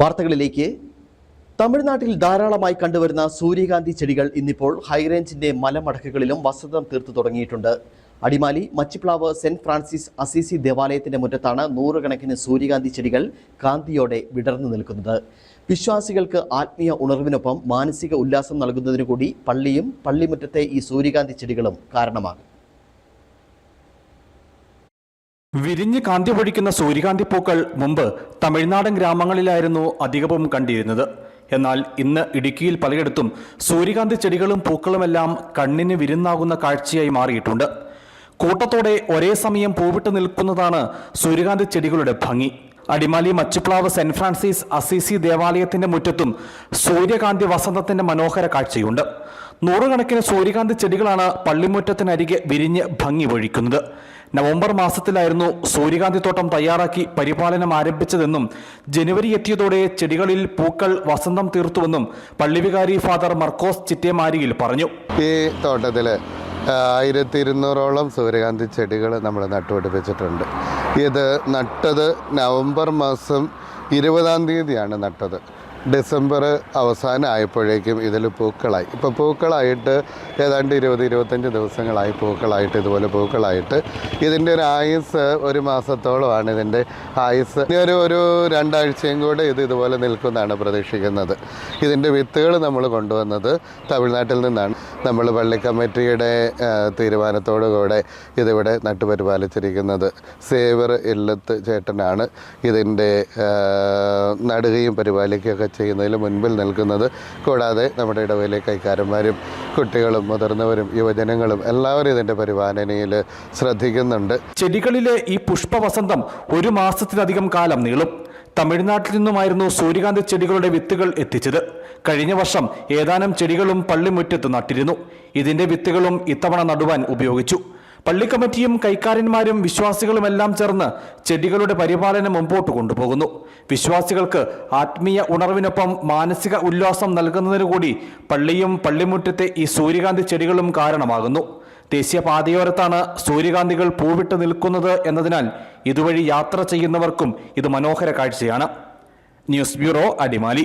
വാർത്തകളിലേക്ക്. തമിഴ്നാട്ടിൽ ധാരാളമായി കണ്ടുവരുന്ന സൂര്യകാന്തി ചെടികൾ ഇന്നിപ്പോൾ ഹൈറേഞ്ചിന്റെ മലമടക്കുകളിലും വസന്തം തീർത്തു തുടങ്ങിയിട്ടുണ്ട്. Adimali Machiplavu Saint Francis Assisi ദേവാലയത്തിന്റെ മുറ്റത്താണ് നൂറുകണക്കിന് സൂര്യകാന്തി ചെടികൾ കാന്തിയോടെ വിടർന്നു നിൽക്കുന്നത്. വിശ്വാസികൾക്ക് ആത്മീയ ഉണർവിനൊപ്പം മാനസിക ഉല്ലാസം നൽകുന്നതിനു കൂടി പള്ളിയും പള്ളിമുറ്റത്തെ ഈ സൂര്യകാന്തി ചെടികളും കാരണമാകും. വിരിഞ്ഞ് കാന്തി പൊഴിക്കുന്ന സൂര്യകാന്തി പൂക്കൾ മുമ്പ് തമിഴ്നാടൻ ഗ്രാമങ്ങളിലായിരുന്നു അധികവും കണ്ടിരുന്നത്. എന്നാൽ ഇന്ന് ഇടുക്കിയിൽ പലയിടത്തും സൂര്യകാന്തി ചെടികളും പൂക്കളുമെല്ലാം കണ്ണിന് വിരുന്നാകുന്ന കാഴ്ചയായി മാറിയിട്ടുണ്ട്. കൂട്ടത്തോടെ ഒരേ സമയം പൂവിട്ട് നിൽക്കുന്നതാണ് സൂര്യകാന്തി ചെടികളുടെ ഭംഗി. Adimali Machuplavu Saint Francis Assisi ദേവാലയത്തിന്റെ മുറ്റത്തും സൂര്യകാന്തി വസന്തത്തിന്റെ മനോഹര കാഴ്ചയുണ്ട്. നൂറുകണക്കിന് സൂര്യകാന്തി ചെടികളാണ് പള്ളിമുറ്റത്തിനരികെ വിരിഞ്ഞ് ഭംഗി ഒഴിക്കുന്നത് നവംബർ മാസത്തിലായിരുന്നു സൂര്യകാന്തി തോട്ടം തയ്യാറാക്കി പരിപാലനം ആരംഭിച്ചതെന്നും ജനുവരി എത്തിയതോടെ ചെടികളിൽ പൂക്കൾ വസന്തം തീർത്തുവെന്നും പള്ളിവികാരി ഫാദർ മർക്കോസ് ചിറ്റേമാരിയിൽ പറഞ്ഞു. ഈ തോട്ടത്തിൽ ആയിരത്തി ഇരുന്നൂറോളം സൂര്യകാന്തി ചെടികൾ നമ്മൾ നട്ടുപിടിപ്പിച്ചിട്ടുണ്ട്. ഇത് നട്ടത് നവംബർ മാസം ഇരുപതാം തീയതിയാണ് നട്ടത്. ഡിസംബർ അവസാനം ആയപ്പോഴേക്കും ഇതിൽ പൂക്കളായി. ഇപ്പോൾ പൂക്കളായിട്ട് ഏതാണ്ട് ഇരുപത് ഇരുപത്തഞ്ച് ദിവസങ്ങളായി പൂക്കളായിട്ട് ഇതുപോലെ പൂക്കളായിട്ട്. ഇതിന്റെ ഒരു ആയുസ് ഒരു മാസത്തോളമാണ് ഇതിന്റെ ആയുസ്. ഇനി ഒരു ഒരു രണ്ടാഴ്ചയും കൂടെ ഇത് ഇതുപോലെ നിൽക്കുമെന്നാണ് പ്രതീക്ഷിക്കുന്നത്. ഇതിന്റെ വിത്തുകൾ നമ്മൾ കൊണ്ടുവന്നത് തമിഴ്നാട്ടിൽ നിന്നാണ്. നമ്മൾ പള്ളി കമ്മിറ്റിയുടെ ആ, തീരുമാനത്തോടു കൂടെ ഇതിവിടെ നട്ടുപരിപാലിച്ചിരിക്കുന്നത്. സേവർ ഇല്ലത്ത് ചേട്ടനാണ് ഇതിന്റെ നടുകയും പരിപാലിക്കുകയൊക്കെ ചെയ്യുന്നതിൽ മുൻപിൽ നിൽക്കുന്നത്. കൂടാതെ നമ്മുടെ ഇടവയിലെ കൈക്കാരന്മാരും കുട്ടികളും മുതിർന്നവരും യുവജനങ്ങളും എല്ലാവരും ഇതിന്റെ പരിപാലനയിൽ ശ്രദ്ധിക്കുന്നുണ്ട്. ചെടികളിലെ ഈ പുഷ്പവസന്തം ഒരു മാസത്തിലധികം കാലം നീളും. തമിഴ്നാട്ടിൽ നിന്നുമായിരുന്നു സൂര്യകാന്തി ചെടികളുടെ വിത്തുകൾ എത്തിച്ചത്. കഴിഞ്ഞ വർഷം ഏതാനും ചെടികളും പള്ളിമുറ്റത്ത് നട്ടിരുന്നു. ഇതിന്റെ വിത്തുകളും ഇത്തവണ നടുവാൻ ഉപയോഗിച്ചു. പള്ളി കമ്മിറ്റിയും കൈക്കാരന്മാരും വിശ്വാസികളുമെല്ലാം ചേർന്ന് ചെടികളുടെ പരിപാലനം മുമ്പോട്ട് കൊണ്ടുപോകുന്നു. വിശ്വാസികൾക്ക് ആത്മീയ ഉണർവിനൊപ്പം മാനസിക ഉല്ലാസം നൽകുന്നതിനു കൂടി പള്ളിയും പള്ളിമുറ്റത്തെ ഈ സൂര്യകാന്തി ചെടികളും കാരണമാകുന്നു. ദേശീയ പാതയോരത്താണ് സൂര്യകാന്തികൾ പൂവിട്ട് നിൽക്കുന്നത് എന്നതിനാൽ ഇതുവഴി യാത്ര ചെയ്യുന്നവർക്കും ഇത് മനോഹര കാഴ്ചയാണ്. News bureau Adimali.